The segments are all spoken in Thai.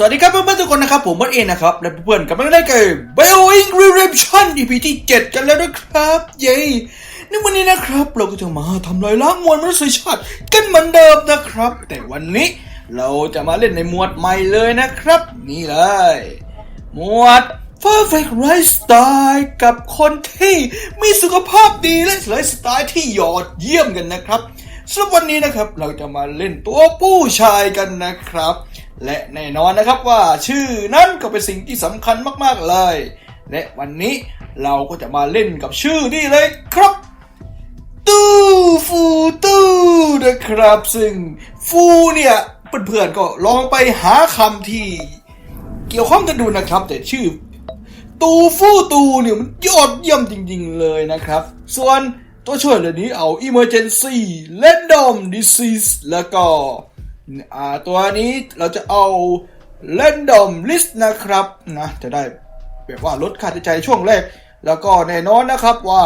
สวัสดีครับเพื่อนๆทุกคนนะครับ ผมมดเองนะครับ และเพื่อนๆกำลังได้เกม Bioing Redemption EP ที่ 7 กันแล้วนะครับ เย้ในวันนี้นะครับ เราก็จะมาทำลายล้างมวลมนุษยชาติกันเหมือนเดิมนะครับ แต่วันนี้เราจะมาเล่นในหมวดใหม่เลยนะครับ นี่เลย หมวด Perfect Lifestyle กับคนที่มีสุขภาพดีและไลฟ์สไตล์ที่ยอดเยี่ยมกันนะครับ สำหรับวันนี้นะครับเราจะมาเล่นตัวผู้ชายกันนะครับ และแน่นอนนะครับว่าชื่อนั้นก็เป็นสิ่งที่สำคัญมากๆเลย และวันนี้เราก็จะมาเล่นกับชื่อนี่เลยครับ ตู้ฟูตู้นะครับ ซึ่งฟูเนี่ยเพื่อนๆก็ลองไปหาคำที่เกี่ยวข้องกันดูนะครับ แต่ชื่อ ตูฟูตูเนี่ยมันยอดเยี่ยมจริง ๆ เลยนะครับ ส่วน ตัวช่วยเหล่านี้เอา emergency random disease แล้วก็อ่าตัวนี้เราจะเอา random list นะครับนะจะได้แบบว่าลดค่าใช้จ่ายช่วงแรก แล้วก็แน่นอนนะครับว่า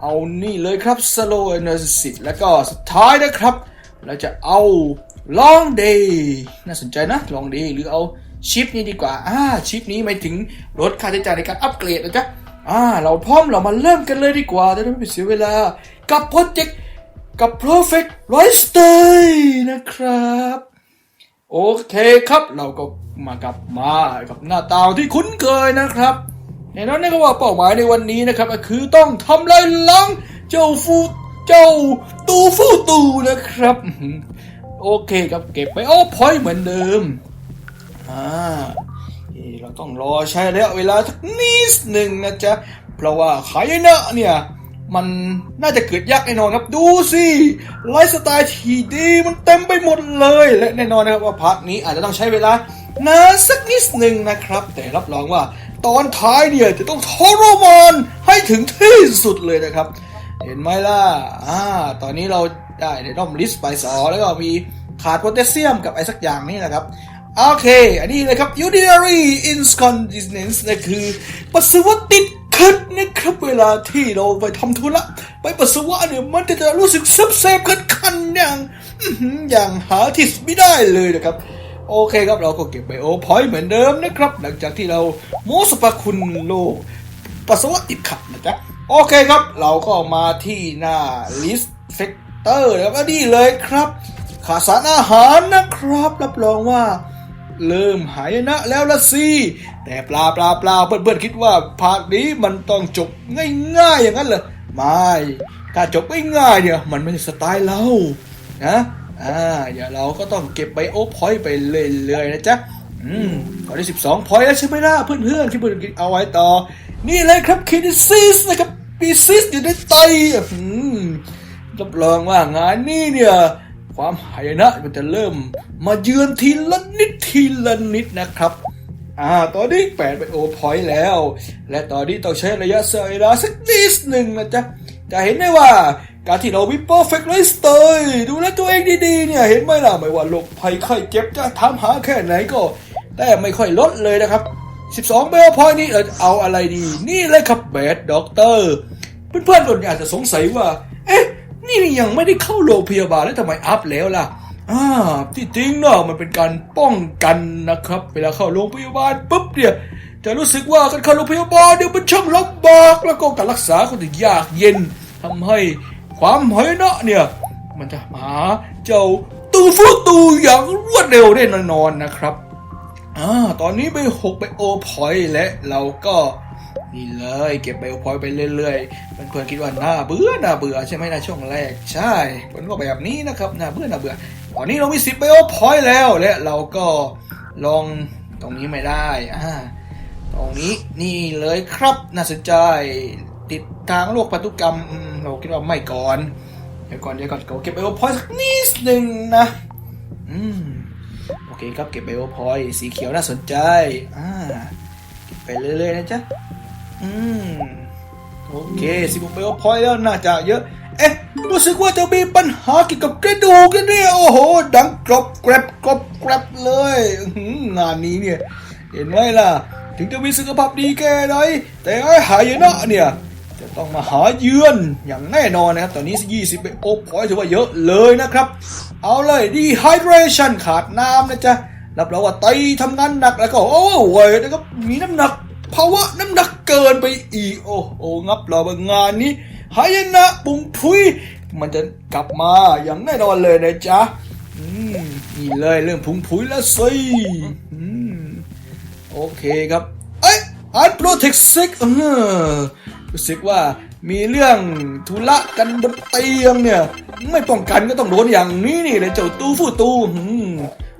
เอานี่เลยครับ slow analysis แล้วก็สุดท้ายนะครับ เราจะเอา long day น่าสนใจนะ long day หรือเอาชิปนี้ดีกว่าอ่าชิปนี้หมายถึงลดค่าใช้จ่ายในการอัปเกรดนะจ๊ะ อ่าเราพร้อมเรามาเริ่มกันเลยดีกว่าจะได้ไม่เสียเวลา กับโปรเจกต์กับ perfect lifestyle นะครับ โอเคครับเราก็มากับมากับหน้าตาที่คุ้นเคยนะครับแน่นอนนะครับว่าเป้าหมายในวันนี้นะครับก็คือต้องทำลายล้างเจ้าฟูเจ้าตูฟูตูนะครับ โอเคครับเก็บไปโอ้พอยเหมือนเดิมอ่า เอ่เราต้องรอใช้ระยะเวลาสักนิดหนึ่งนะจ๊ะ เพราะว่าขายเนะเนี่ย มันน่าจะเกิดยากแน่นอนครับดูสิไลฟ์สไตล์ที่ดีมันเต็มไปหมดเลย และแน่นอนนะครับว่าพาร์ทนี้อาจจะต้องใช้เวลานานสักนิดหนึ่งนะครับ แต่รับรองว่าตอนท้ายเนี่ยจะต้องทรมานให้ถึงที่สุดเลยนะครับ เห็นไหมล่ะอ่าตอนนี้เราได้ในด้อมลิสต์ไปสอแล้วก็มีขาดโพแทสเซียมกับไอ้สักอย่างนี่นะครับ โอเค อันนี้เลยครับ urinary incontinence นะคือปัสสาวะติดขัดนะครับเวลาที่เราไปทำธุระไปปัสสาวะเนี่ยมันจะรู้สึกซับแซบคันคันอย่างอย่างหาที่ไม่ได้เลยนะครับ โอเคครับเราก็เก็บไบโอพอยต์เหมือนเดิมนะครับ หลังจากที่เราโมสรรพคุณโลกปัสสาวะติดขัดนะจ๊ะโอเคครับ เราก็มาที่หน้า list factor แล้วก็นี่เลยครับขาดสารอาหารนะครับ รับรองว่า เริ่มหายนะแล้วละสิแต่ปลาปลาปลาเพื่อนๆคิดว่าภาคนี้มันต้องจบง่ายๆอย่างนั้นเหรอไม่ถ้าจบง่ายๆเนี่ยมันไม่ใช่สไตล์เรานะอ่าเดี๋ยวเราก็ต้องเก็บไบโอพอยต์ไปเรื่อยๆนะจ๊ะอืมตอนนี้สิบสองพอยต์แล้วใช่ไหมล่ะเพื่อนๆที่เพื่อนๆเอาไว้ต่อ นี่เลยครับคินิซิสนะครับปีซิสอยู่ในไตอืมรับรองว่างานนี้เนี่ย ความหายนะมันจะเริ่มมาเยือนทีละนิดทีละนิดนะครับอ่าตอนนี้แปดเป็นโอพอยต์แล้ว และตอนนี้ต้องใช้ระยะเวลาสักนิดหนึ่งนะจ๊ะ จะเห็นได้ว่าการที่เราวิปเปอร์เฟกต์ไลฟ์สไตล์ดูแลตัวเองดีๆ เนี่ยเห็นไหมล่ะ ไม่ว่าโรคภัยไข้เจ็บจะทำหาแค่ไหนก็ แต่ไม่ค่อยลดเลยนะครับ 12 เบลพอยต์นี้เราจะเอาอะไรดี นี่เลยครับแบดด็อกเตอร์ เพื่อนๆคนอาจจะสงสัยว่า เอ๊ะ นี่ยังไม่ได้เข้าโรงพยาบาลแล้วทำไมอัพแล้วล่ะอ่าที่จริงเนาะมันเป็นการป้องกันนะครับ เวลาเข้าโรงพยาบาลปุ๊บเนี่ยจะรู้สึกว่าการเข้าโรงพยาบาลเดี๋ยวมันช่างลำบากแล้วก็การรักษาก็จะยากเย็นทำให้ความหายนะเนี่ย มันจะหาเจ้าตูฟูตูอย่างรวดเร็วได้แน่นอนนะครับอ่าตอนนี้ไปหกไปโอพอยและเราก็ นี่เลยเก็บไปโอพอยต์ไปเรื่อยๆเพื่อนๆคิดว่าน่าเบื่อน่าเบื่อใช่ไหมนะช่วงแรกใช่ผลก็แบบนี้นะครับน่าเบื่อน่าเบื่อตอนนี้เรามีสิบไปโอพอยต์แล้วและเราก็ลองตรงนี้ไม่ได้อ่าตรงนี้นี่เลยครับน่าสนใจติดทางโรคพันธุกรรมเราคิดว่าไม่ก่อนเดี๋ยวก่อนเดี๋ยวก่อนเก็บไปโอพอยต์สักนิดหนึ่งนะอืมโอเคครับเก็บไบโอพอยต์สีเขียวน่าสนใจอ่าเก็บไปเรื่อยๆนะจ๊ะ อืม โอเคสิบไบโอพอยต์แล้วน่าจะเยอะ เอ๊ะ รู้สึกว่าจะมีปัญหาเกี่ยวกับกระดูกกันเนี่ยโอ้โห ดังกรอบแกรบกรอบแกรบเลยงานนี้เนี่ย เห็นไหมล่ะ ถึงจะมีสุขภาพดีแค่ไหนแต่ไอ้หายนะเนี่ยจะต้องมาหาเยือนอย่างแน่นอนนะครับ ตอนนี้ 20ไปโอพอยถือว่าเยอะเลยนะครับ เอาเลย dehydration ขาดน้ำนะจ๊ะรับรองว่าไตทำงานหนักแล้วก็โอ้เว้ยแล้วก็มีน้ำหนัก ภาวะน้ำหนักเกินไปอีก โอ้โองับเราบางงานนี้หายนะปุงพุย มันจะกลับมาอย่างแน่นอนเลยนะจ๊ะอืมนี่เลยเรื่องพุงพุยแล้วสิอืมโอเคครับ เอ้ยอันโปรเทคซิกเออรู้สึกว่ามีเรื่องธุระกันบนเตียงเนี่ย ไม่ป้องกันก็ต้องโดนอย่างนี้นี่เลยเจ้าตู้ฟู่ตู้อืม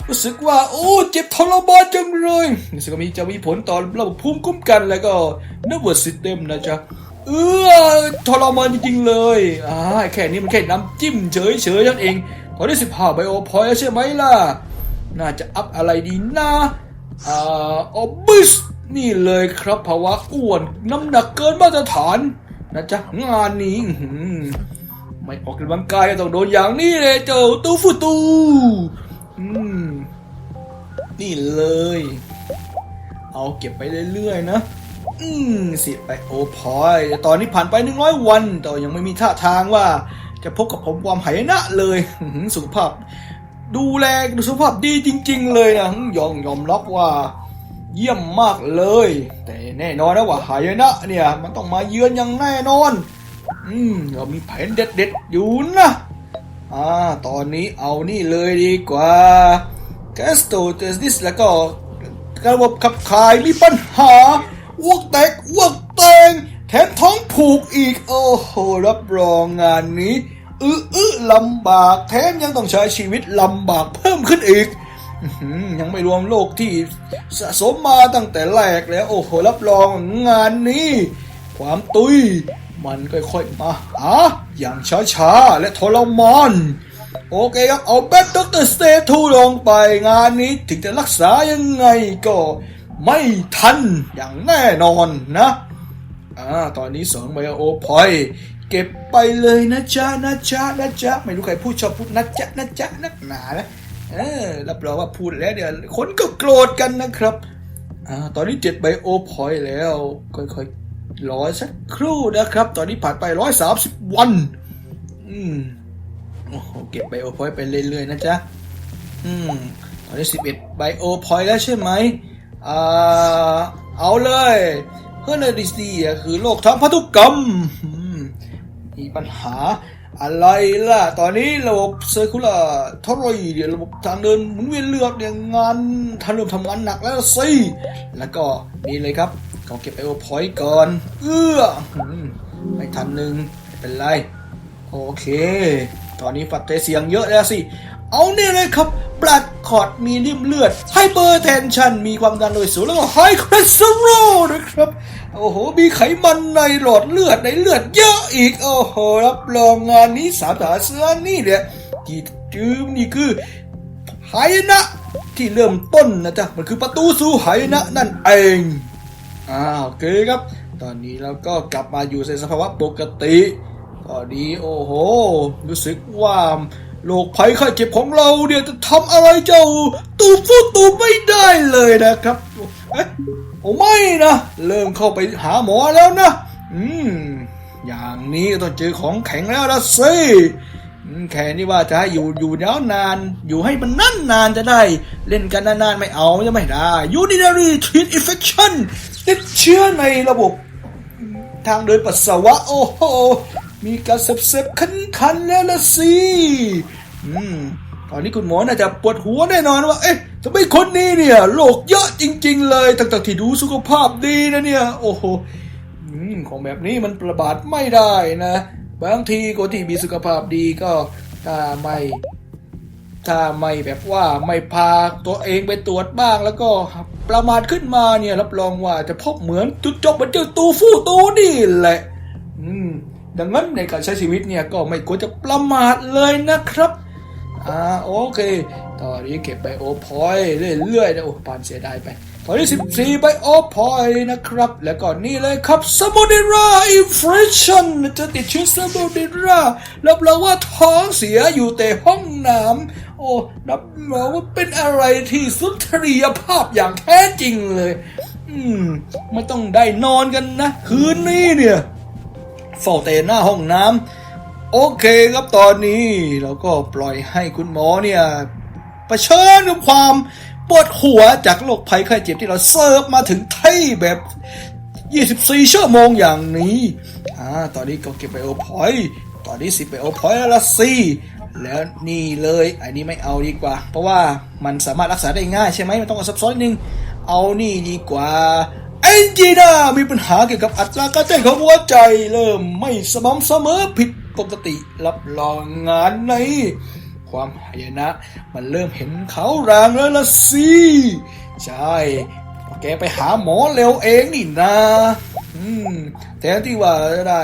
รู้สึกว่าโอ้เจ็บทรมานจังเลยรู้สึกว่ามีจะมีผลต่อระบบภูมิคุ้มกันแล้วก็ nervous system นะจ๊ะเออทรมานจริงๆเลยอ่าแค่นี้มันแค่น้ำจิ้มเฉยๆนั่นเองตอนนี้สิบห้าไบโอพอยใช่ไหมล่ะ น่าจะอัพอะไรดีนะอ่าออบิสนี่เลยครับภาวะอ้วนน้ำหนักเกินมาตรฐานนะจ๊ะงานนี้หือไม่ออกกำลังกายต้องโดนอย่างนี้เลยเจ้าตูฟูตูอืม นี่เลย เอาเก็บไปเรื่อยๆนะ อืมสิไปโอพอยแต่ตอนนี้ผ่านไปหนึ่งร้อยวัน แต่ยังไม่มีท่าทางว่า จะพบกับผมความหายนะเลยสุขภาพ ดูแลดูสุขภาพดีจริง ๆ เลยนะยอมยอมรับว่าเยี่ยมมากเลย แต่แน่นอนนะว่าหายนะเนี่ย มันต้องมาเยือนอย่างแน่นอน อืมเรามีแผนเด็ดๆอยู่นะอ่าตอนนี้เอานี่เลยดีกว่า แกสโตเตสดิสแล้วก็ระบบขับถ่ายมีปัญหาอ้วกแตกอ้วกแตงแถมท้องผูกอีก โอ้โห รับรองงานนี้อื้ออื้อลำบากแถมยังต้องใช้ชีวิตลำบากเพิ่มขึ้นอีกยังไม่รวมโลกที่สะสมมาตั้งแต่แรกแล้ว โอ้โห รับรองงานนี้ ความตุย มันค่อยๆมาหาอย่างช้าๆ และทรมาน โอเคครับ เอาแบทด็อกเตอร์สเตทูลงไปงานนี้ถึงจะรักษายังไงก็ไม่ทันอย่างแน่นอนนะอ่าตอนนี้สองไบโอพอยเก็บไปเลยนะจ๊ะนะจ๊ะนะจ๊ะไม่รู้ใครพูดชอบพูดนะจ๊ะนะจ๊ะนักหนานะเออรับรองว่าพูดแล้วเดี๋ยวคนก็โกรธกันนะครับอ่าตอนนี้เจ็ดไบโอพอยแล้วค่อยๆรอสักครู่นะครับ ตอนนี้ผ่านไปร้อยสามสิบวัน อืม โอ้โหเก็บไบโอพอยต์ไปเรื่อยๆนะจ๊ะ อืม ตอนนี้สิบเอ็ดไบโอพอยต์แล้วใช่ไหมอ่าเอาเลยเฮอร์เนดิสตีคือโรคทางพันธุกรรม มีปัญหาอะไรล่ะ ตอนนี้ระบบเซอร์คูลาร์ทอรอยเดียระบบทางเดินหมุนเวียนเลือดเนี่ยงานทันริ่มทำงานหนักแล้วสิ แล้วก็นี่เลยครับเขาเก็บไบโอพอยต์ก่อน เอื้อไม่ทันหนึ่งไม่เป็นไร โอเค อนนี้ปัดเตเสียงเยอะแล้วสิ เอาเนี่ยเลยครับบลัดคอร์ดมีริ่มเลือดไฮเปอร์เทนชันมีความดันโลหิตสูงแล้วก็ไฮคอเลสเตอรอลนะครับ โอ้โห มีไขมันในหลอดเลือดในเลือดเยอะอีก โอ้โห รับรองงานนี้สามฐาเสื้อนี่เนี่ยที่จืมนี่คือหายนะ ที่เริ่มต้นนะจ๊ะ มันคือประตูสู่หายนะนั่นเองอ่าโอเคครับ ตอนนี้เราก็กลับมาอยู่ในสภาวะปกติ ตอนนี้โอ้โห รู้สึกว่าโรคภัยไข้เจ็บของเราเนี่ยจะทำอะไรเจ้า ตูฟูตูไม่ได้เลยนะครับเอ๊ะโอ้ไม่นะ เริ่มเข้าไปหาหมอแล้วนะ อืม อย่างนี้ต้องเจอของแข็งแล้วละสิแค่นี้ว่าจะให้อยู่อยู่ยาวนาน อยู่ให้มันนั่นนานจะได้ เล่นกันนานๆไม่เอาจะไม่ได้ urinary tract infection ติดเชื้อในระบบ ทางเดินปัสสาวะ โอ้โห มีการเสบๆคันๆแล้วละสิอืมตอนนี้คุณหมอน่าจะปวดหัวแน่นอนว่า เอ๊ะทำไมคนนี้เนี่ยโรคเยอะจริง ๆ เลยตั้งแต่ที่ดูสุขภาพดีนะเนี่ย โอ้โหของแบบนี้มันประบาดไม่ได้นะ บางทีคนที่มีสุขภาพดีก็ถ้าไม่ถ้าไม่แบบว่าไม่พาตัวเองไปตรวจบ้างแล้วก็ประมาทขึ้นมาเนี่ยรับรองว่าจะพบเหมือนจุดจบเหมือนเจ้าตูฟู่ตูนี่แหละ อืม ดังนั้นในการใช้ชีวิตเนี่ยก็ไม่ควรจะประมาทเลยนะครับอ่าโอเค ตอนนี้เก็บไบโอพอยต์เรื่อยๆนะโอ้ปานเสียดายไป ตอนนี้ 14ไบโอพอยต์นะครับ แล้วก็นี่เลยครับสมุดิราอินฟลชันจะติดเชื้อสมุดิรารับรองว่าท้องเสียอยู่แต่ห้องน้ำโอ้รับรองว่าเป็นอะไรที่สุนทรียภาพอย่างแท้จริงเลย อืมไม่ต้องได้นอนกันนะ คืนนี้เนี่ย เฝ้าแต่หน้าห้องน้ำโอเคครับตอนนี้เราก็ปล่อยให้คุณหมอเนี่ยเผชิญกับความปวดหัวจากโรคภัยไข้เจ็บที่เราเสิร์ฟมาถึงไที่แบบ 24 ชั่วโมงอย่างนี้อ่าตอนนี้ก็เก็บไปโอพอยตอนนี้สิไปโอพอยแล้วละสิแล้วนี่เลยอันนี้ไม่เอาดีกว่า เพราะว่ามันสามารถรักษาได้ง่ายใช่ไหมมันต้องซับซ้อนนิดนึง เอานี่ดีกว่า นจีน่ามีปัญหาเกี่ยวกับอัตราการเต้นของหัวใจเริ่มไม่สม่ำเสมอผิดปกติรับรองงานใน ความหายนะ มันเริ่มเห็นเขารางแล้วล่ะสิใช่แกไปหาหมอเร็วเองนี่นะอืมแทนที่ว่าจะได้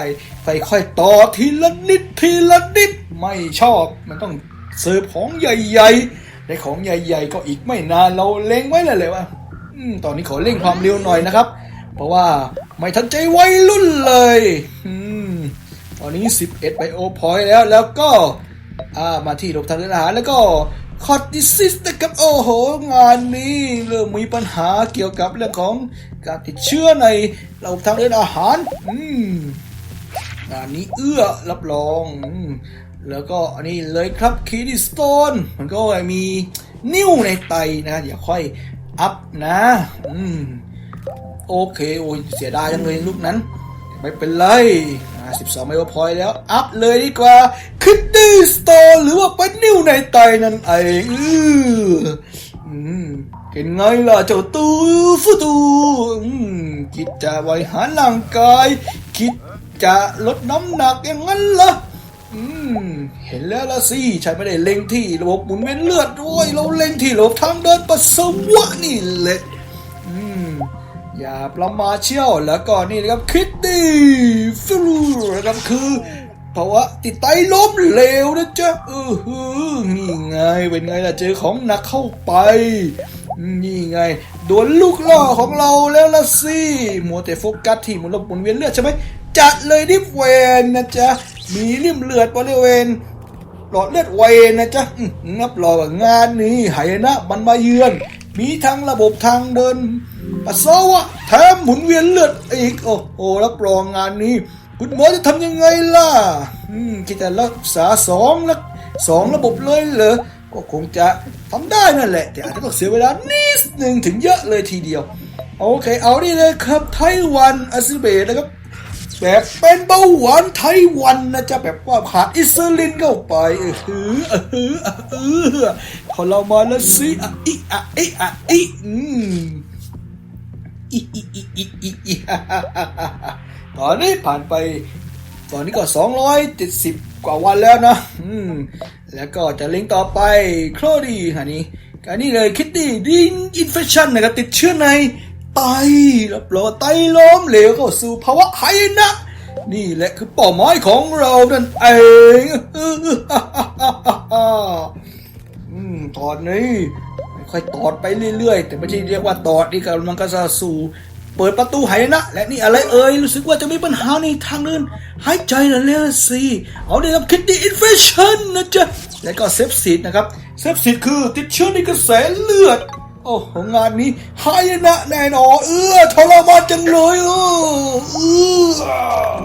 ค่อยๆต่อทีละนิดทีละนิดไม่ชอบมันต้องเสิร์ฟของใหญ่ๆในของใหญ่ ๆ ก็อีกไม่นานเราเล็งไว้เลยเลยว่าอืมตอนนี้ขอเร่งความเร็วหน่อยนะครับ เพราะว่าไม่ทันใจวัยรุ่นเลยอืมตอนนี้ 11ไปโอพอยต์แล้วแล้วก็อ่ามาที่ระบบทางเดินอาหารแล้วก็คอร์ติซิสนะครับโอ้โห งานนี้เริ่มมีปัญหาเกี่ยวกับเรื่องของการติดเชื้อในระบบทางเดินอาหารอืมงานนี้เอื้อรับรองอืมแล้วก็อันนี้เลยครับคีดิสโตนมันก็มีนิ้วในไตนะอย่าค่อยอัพนะ อืม โอเคโอ้ยเสียดายจังเลยลูกนั้น ไม่เป็นไรอ่า12ไม่พอยแล้ว อัพเลยดีกว่าคิดดี้สโตนหรือว่าเป็นนิ้วในไตนั่นเองอืออืมเป็นไงล่ะเจ้าตูฟูตูอืมคิดจะบริหาร่างกาย คิดจะลดน้ำหนักอย่างนั้นเหรออืมเห็นแล้วละสิฉันไม่ได้เล็งที่ระบบหมุนเวียนเลือดด้วย เราเล็งที่ระบบทางเดินปัสสาวะนี่แหละ อย่าประมาเชี่ยวแล้วก็นี่นะครับคิดดีฟิลนะครับคือภาวะติดไตล้มเหลวนะจ๊ะเออฮือนี่ไงเป็นไงล่ะเจอของหนักเข้าไป นี่ไงโดนลูกล่อของเราแล้วล่ะสิมัวแต่โฟกัสที่หมุนระบบหมุนเวียนเลือดใช่ไหมจัดเลยดิฟเวนนะจ๊ะมีริ่มเลือดบริเวณหลอดเลือดเวนนะจ๊ะอื้อหือนับรองว่างานนี้หายนะมันมาเยือน มีทั้งระบบทางเดิน ปัสสาวะแถมหมุนเวียนเลือดอีก โอ้โหรับรองงานนี้ คุณหมอจะทำยังไงล่ะอืมคิดจะรักษาสองละสองระบบเลยเหรอก็คงจะทำได้นั่นแหละ แต่อาจจะต้องเสียเวลานิดหนึ่งถึงเยอะเลยทีเดียว โอเค เอานี่เลยครับไต้หวันอาซิเบตนะครับแบบเป็นเบาหวานไตวันนะจ๊ะแบบว่าขาดอินซูลินเข้าไปเออหือเออเออหือพอเรามาแล้วสิอะอีอะอีอะอีอืม อีอีอีอีอีอีฮ่าฮ่าฮ่าฮ่าตอนนี้ผ่านไป ตอนนี้ก็270กว่าวันแล้วนะอืมแล้วก็จะลิงก์ต่อไปโครดีอันนี้การนี้เลยคิดดีดินอินเฟคชันนะครับติดเชื้อในไตรับรองไตล้มเหลวเข้าสู่ภาวะไฮนะ นี่แหละคือเป้าหมายของเรานั่นเองอืมตอนนี้ ค่อยตอดไปเรื่อยๆ แต่ไม่ใช่เรียกว่าตอดนี่ก็มันก็จะสู่เปิดประตูหายนะ และนี่อะไรเอ่ยรู้สึกว่าจะมีปัญหาในทางเดินหายใจแล้วแล้วสิเอาได้รับคิดดีอินเฟชันนะจ๊ะและก็เซฟซิตนะครับเซฟซิตคือติดเชื้อในกระแสเลือดโอ้โหงานนี้หายนะแน่นอนเออทรมานจังเลยเออเออ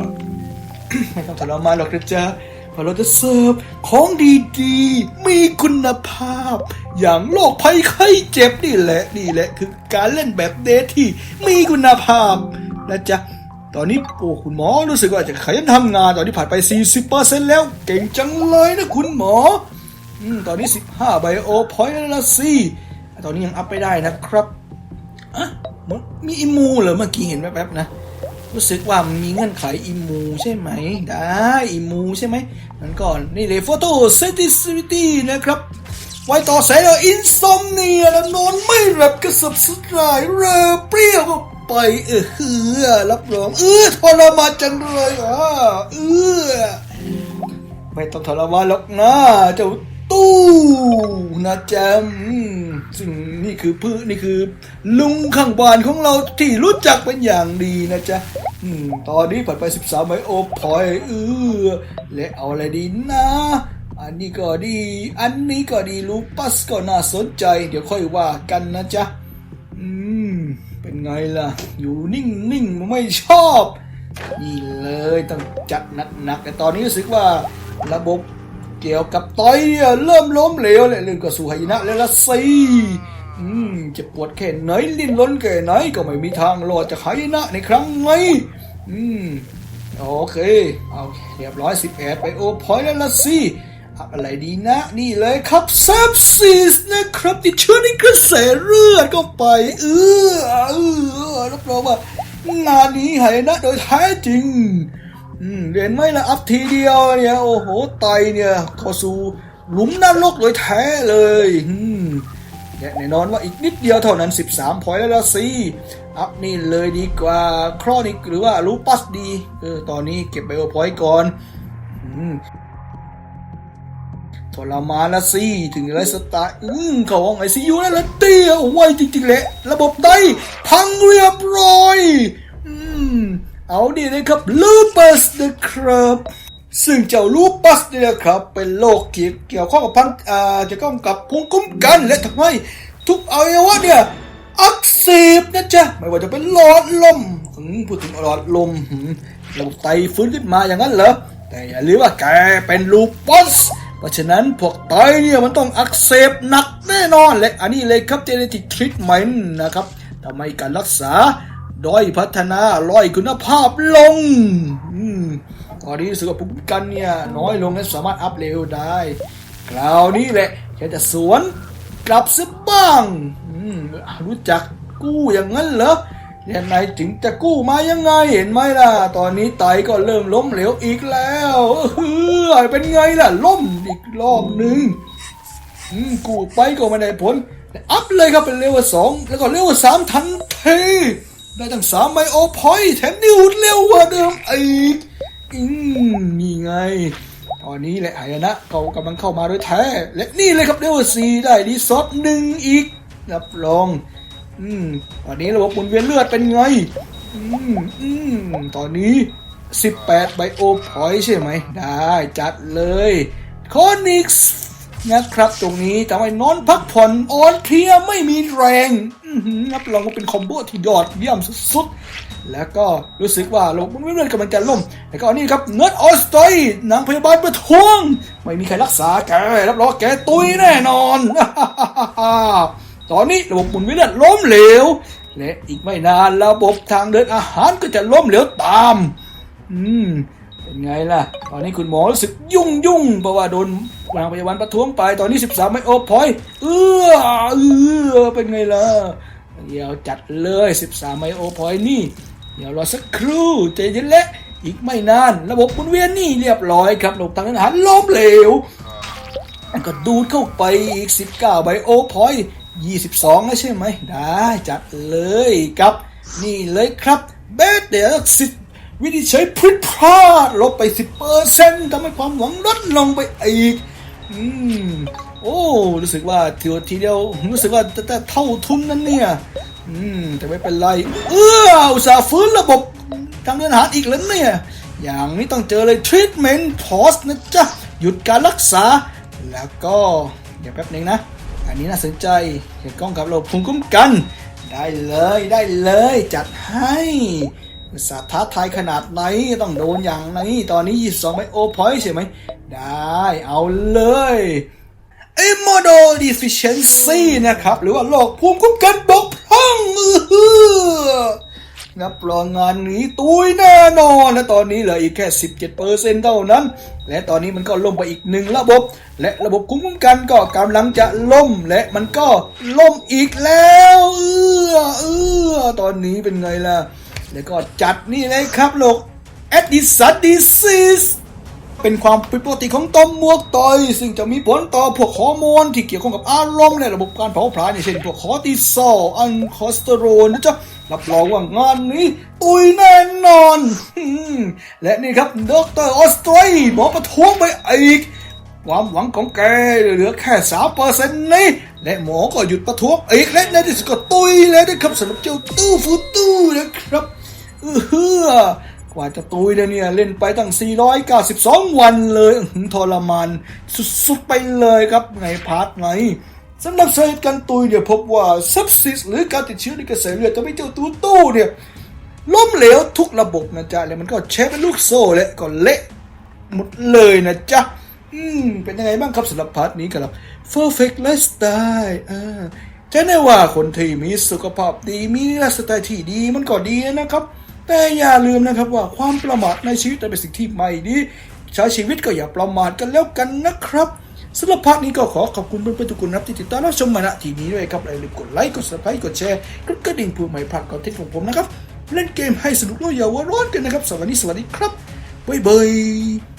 ไม่ต้องทรมานหรอกนะจ๊ะ เพราะเราจะเสิร์ฟของดีๆ มีคุณภาพ อย่างโรคภัยไข้เจ็บนี่แหละนี่แหละ คือการเล่นแบบเดทที่มีคุณภาพนะจ๊ะตอนนี้โอ้คุณหมอรู้สึกว่าจะขยันทำงานตอนนี้ผ่านไป 40%แล้ว เก่งจังเลยนะคุณหมออืมตอนนี้ 15ไบโอพอยต์แล้วละสิตอนนี้ยังอัพไม่ได้นะครับอะมันมีอิมูเหรอเมื่อกี้เห็นแป๊บๆนะ รู้สึกว่ามันมีเงื่อนไขอิมูใช่ไหม ได้อิมูใช่ไหมนั่นก่อนนี่เลยโฟโต้เซนติซิตี้นะครับ ไว้ต่อสายเราอินซอมเนียแล้วนอนไม่หลับกระสับกระสลายเรอเปรี้ยวก็ไปเออเฮือรับรองเออทรมานจังเลยอะเออไม่ต้องทรมานหรอกนะเจ้าตู้นะแจม ซึ่งนี่คือพื้นนี่คือ ลุงข้างบ้านของเราที่รู้จักเป็นอย่างดีนะจ๊ะอืมตอนนี้ผ่านไป 13ไบโอพอยเออและเอาอะไรดีนะ อันนี้ก็ดี อันนี้ก็ดีลูปัสก็น่าสนใจ เดี๋ยวค่อยว่ากันนะจ๊ะ อืม เป็นไงล่ะ อยู่นิ่งๆไม่ชอบ นี่เลยต้องจัดหนักๆแต่ตอนนี้รู้สึกว่าระบบ เกี่ยวกับไตเนี่ยเริ่มล้มเหลวเลยเรื่องก็สู่หายนะแล้วละสิอืมจะปวดแค่ไหนลิ้นล้นแค่ไหนก็ไม่มีทางรอดจากหายนะในครั้งไงอืมโอเคเอาเรียบร้อยสิบแอดไปโอพอยแล้วละสิอัพอะไรดีนะ นี่เลยครับแซบซีสนะครับติดเชื้อในกระแสเลือดก็ไป เออเออรับรองว่างานนี้หายนะโดยแท้จริง เห็นไหมล่ะอัพทีเดียวเนี่ยโอ้โหไตเนี่ยเข้าสู่หลุมนรกโดยแท้เลยอืมและแน่นอนว่าอีกนิดเดียวเท่านั้น 13พอยต์แล้วละสิอัพนี่เลยดีกว่าครอนิกหรือว่าลูปัสดีเออตอนนี้เก็บไบโอพอยต์ก่อนอทรมานละสิถึงไรสตาร์อืมเขาห้องไอซียูแล้วละเตี้ยไวจริงๆแหละ ระบบไตพังเรียบร้อย อืม เอาดีนะครับลูปัสนะครับซึ่งเจ้าลูปัสเนี่ยนะครับเป็นโรคเกี่ยวเกี่ยวข้องกับพันอ่าเกี่ยวข้องกับภูมิคุ้มกันและทำให้ทุกอวัยวะเนี่ยอักเสบนะจ๊ะไม่ว่าจะเป็นหลอดลมพูดถึงหลอดลมหืมระบบไตฟื้นขึ้นมาอย่างนั้นเหรอแต่อย่าลืมว่าแกเป็นลูปัสเพราะฉะนั้นพวกไตเนี่ยมันต้องอักเสบหนักแน่นอนและอันนี้เลยครับ genetic treatment นะครับทำให้การรักษา ด้อยพัฒนาร้อยคุณภาพลงอตอนนี้รู้สึกว่าภูมิคุ้มกันเนี่ย น้อยลงและสามารถอัพเลเวลได้ คราวนี้แหละแค่จะสวนกลับซะบ้างอืมรู้จักกู้อย่างนั้นเหรอยังไงถึงจะกู้มายังไงเห็นไหมล่ะ ตอนนี้ไตก็เริ่มล้มเหลวอีกแล้วเฮ้ยเป็นไงล่ะ ล้มอีกรอบหนึ่งกูไปก็ไม่ได้ผล อัพเลยครับเป็นเลเวลสองแล้วก็เลเวลสามทันที ได้ตั้งสามไมโอพอยต์แถมนิวเร็วกว่าเดิมอีกอืมนี่ไง ตอนนี้แหละหายนะเขากำลังเข้ามาโดยแท้ และนี่เลยครับเลเวลสี่ได้ดีซอสหนึ่งอีก รับรอง อืมตอนนี้ระบบหมุนเวียนเลือดเป็นไง อืมอืมตอนนี้ 18ไบโอพอยต์ใช่ไหม ได้จัดเลยคอนิกส์ นะครับ ตรงนี้ทำให้นอนพักผ่อนอ่อนเพลียไม่มีแรงอื้อหือรับรองว่าเป็นคอมโบที่ยอดเยี่ยมสุดๆ แล้วก็รู้สึกว่าระบบมุนเวียนเลือดกำลังจะล่ม แล้วก็นี่ครับเนิร์ดออสตอยนางพยาบาลประท้วง ไม่มีใครรักษาแกรับรองแกตุยแน่นอน ตอนนี้ระบบหมุนเวียนเลือดล้มเหลว และอีกไม่นานระบบทางเดินอาหารก็จะล้มเหลวตาม อืม เป็นไงล่ะ ตอนนี้คุณหมอรู้สึกยุ่งยุ่งเพราะว่าโดนนางพยาบาลประท้วงไป ตอนนี้ 13 ไม่โอพอยต์เออเออเป็นไงล่ะ เดี๋ยวจัดเลย 13 ไมโอพอยต์นี่ เดี๋ยวรอสักครู่ใจเย็นและอีกไม่นาน ระบบหมุนเวียนนี่เรียบร้อยครับระบบทางเดินอาหารล้มเหลวก็ดูดเข้าไปอีก 19 ไบโอพอยต์22แล้วใช่ไหม ได้จัดเลยครับ นี่เลยครับเบสเดลสิต วิธีใช้พริดพลาดลบไป 10%ทำให้ความหวังลดลงไปอีก อืม โอ้ รู้สึกว่าทีทีเดียว รู้สึกว่าจะจะเท่าทุนนั้นเนี่ย อืม แต่ไม่เป็นไร เอออุตส่าห์ฟื้นระบบทางเดินอาหารอีกแล้วเนี่ย อย่างนี้ต้องเจอเลย treatment pause นะจ๊ะ หยุดการรักษา แล้วก็เดี๋ยวแป๊บหนึงนะ อันนี้น่าสนใจเห็นกล้องกับเราภูมิคุ้มกัน ได้เลยได้เลยจัดให้ สัตว์ท้าทายขนาดไหนต้องโดนอย่างนี้ตอนนี้22ไมโอพอยใช่ไหม ได้เอาเลย immunodeficiency นะครับ หรือว่าโรคภูมิคุ้มกันบกพร่องอื้อหือรับรองงานนี้ตุยแน่นอนและตอนนี้เหลืออีกแค่ 17%เท่านั้น และตอนนี้มันก็ล่มไปอีกหนึ่งระบบ และระบบคุ้มกันก็กำลังจะล่มและมันก็ล่มอีกแล้ว เออเออตอนนี้เป็นไงล่ะ แล้วก็จัดนี่เลยครับโรค Addison disease เป็นความผิดปกติของต่อมหมวกไตซึ่งจะมีผลต่อพวกฮอร์โมนที่เกี่ยวข้องกับอารมณ์และระบบการเผาผลาญอย่างเช่นพวกคอร์ติซอลอันคอสเตอโรนนะจ๊ะรับรองว่างานนี้ตุยแน่นอนอืมและนี่ครับดรออสตรหมอประท้วงไปอีก ความหวังของแกเหลือแค่สามเปอร์เซ็นต์นี้และหมอก็หยุดประท้วงอีกและในที่สุดก็ตุยเลยนะครับสำหรับเจ้าตู้ฟูตู้นะครับ เออเฮ้อกว่าจะตุยเนี่ยเล่นไปตั้ง 492 วันเลยทรมานสุดๆไปเลยครับในพาร์ทไหนสำหรับสาเหตุการตุยเนี่ยพบว่าซับซิสหรือการติดเชื้อในกระแสเลือดทำให้เจ้าตู้ตู้เนี่ยล้มเหลวทุกระบบนะจ๊ะแล้วมันก็แชร์เป็นลูกโซ่และก็เละหมดเลยนะจ๊ะอืมเป็นยังไงบ้างครับสำหรับพาร์ทนี้กับ Perfect Lifestyle อ่าจะได้ว่าคนที่มีสุขภาพดีมีไลฟ์สไตล์ที่ดีมันก็ดีนะครับ แต่อย่าลืมนะครับว่าความประมาทในชีวิตเป็นสิ่งที่ไม่ดีใช้ชีวิตก็อย่าประมาทกันแล้วกันนะครับสำหรับภาคนี้ก็ขอขอบคุณเพื่อนๆทุกคนนะครับที่ติดตามรับชมมาณทีนี้ด้วยครับอย่าลืมกดไลค์กด subscribe กดแชร์กดกระดิ่งเพื่อไม่พลาดคอนเทนต์ของผมนะครับเล่นเกมให้สนุกแล้วอย่าวัวร้อนกันนะครับสวัสดีสวัสดีครับบ๊ายบาย